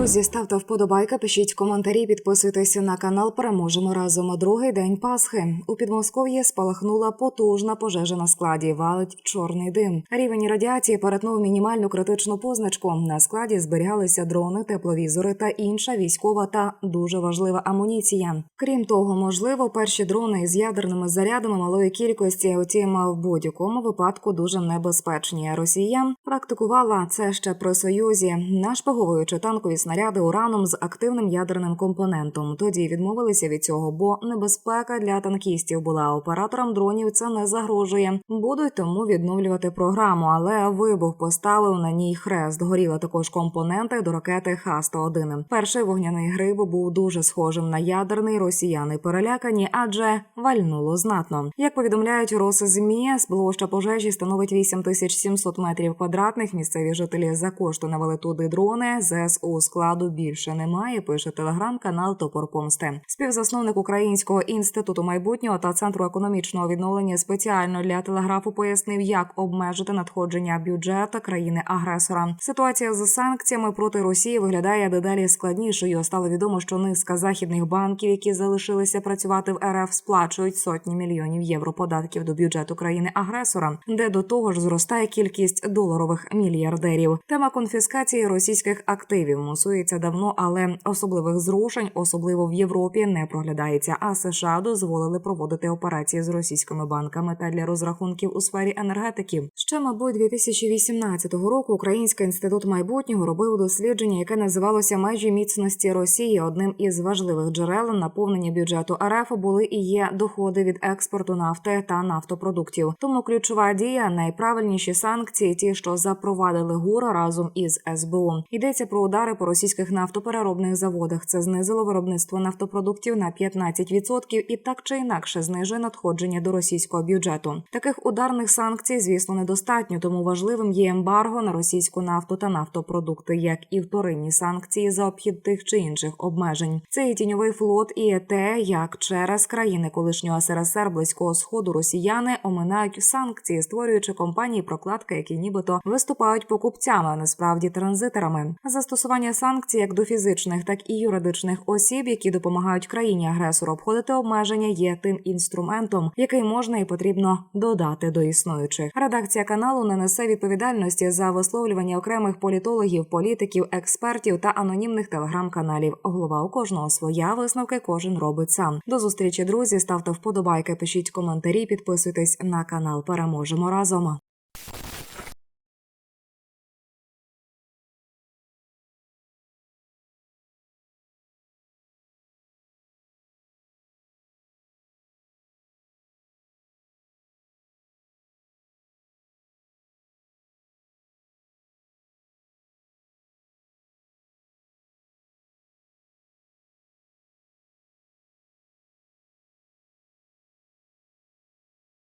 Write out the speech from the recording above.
Друзі, ставте вподобайка, пишіть коментарі, підписуйтеся на канал. Переможемо разом. Другий день Пасхи. У Підмосков'ї спалахнула потужна пожежа на складі. Валить чорний дим. Рівень радіації перетнув мінімальну критичну позначку. На складі зберігалися дрони, тепловізори та інша військова та дуже важлива амуніція. Крім того, можливо, перші дрони з ядерними зарядами малої кількості, утім, в будь-якому випадку дуже небезпечні. Росія практикувала це ще при союзі, нашпиговуючи танкові снаряди ураном з активним ядерним компонентом. Тоді відмовилися від цього, бо небезпека для танкістів була операторам дронів. Це не загрожує. Будуть тому відновлювати програму, але вибух поставив на ній хрест. Горіли також компоненти до ракети Х-101. Перший вогняний гриб був дуже схожим на ядерний. Росіяни перелякані, адже вальнуло знатно. Як повідомляють Росзмі, площа пожежі становить 8700 метрів квадратних. Місцеві жителі за кошти навели туди дрони. ЗСУ складу більше немає. Пише телеграм-канал Топор Помсти. Співзасновник Українського інституту майбутнього та центру економічного відновлення спеціально для телеграфу пояснив, як обмежити надходження бюджету країни-агресора. Ситуація з санкціями проти Росії виглядає дедалі складнішою. Стало відомо, що низка західних банків, які залишилися працювати в РФ, сплачують сотні мільйонів євро податків до бюджету країни-агресора, де до того ж зростає кількість доларових мільярдерів. Тема конфіскації російських активів мусується давно, але особливих зрушень, особливо в Європі, не проглядається. А США дозволили проводити операції з російськими банками та для розрахунків у сфері енергетики. Ще, мабуть, 2018 року Український інститут майбутнього робив дослідження, яке називалося межі міцності Росії. Одним із важливих джерел наповнення бюджету РФ були і є доходи від експорту нафти та нафтопродуктів. Тому ключова дія найправильніші санкції, ті, що запровадили ГУР разом із СБУ. Йдеться про удари по російських нафтопереробних заводах. Це знизило виробництво нафтопродуктів на 15% і так чи інакше знижує надходження до російського бюджету. Таких ударних санкцій, звісно, недостатньо, тому важливим є ембарго на російську нафту та нафтопродукти, як і вторинні санкції за обхід тих чи інших обмежень. Це і тіньовий флот, і те, як через країни колишнього СРСР близького сходу росіяни оминають санкції, створюючи компанії прокладки, які нібито виступають покупцями, а насправді транзитерами. Застосування санкцій як до фізичних, так і юридичних осіб, які допомагають країні агресору обходити обмеження, є тим інструментом, який можна і потрібно додати до існуючих. Редакція каналу не несе відповідальності за висловлювання окремих політологів, політиків, експертів та анонімних телеграм-каналів. Голова у кожного своя висновки кожен робить сам. До зустрічі, друзі. Ставте вподобайки, пишіть коментарі, підписуйтесь на канал. Переможемо разом.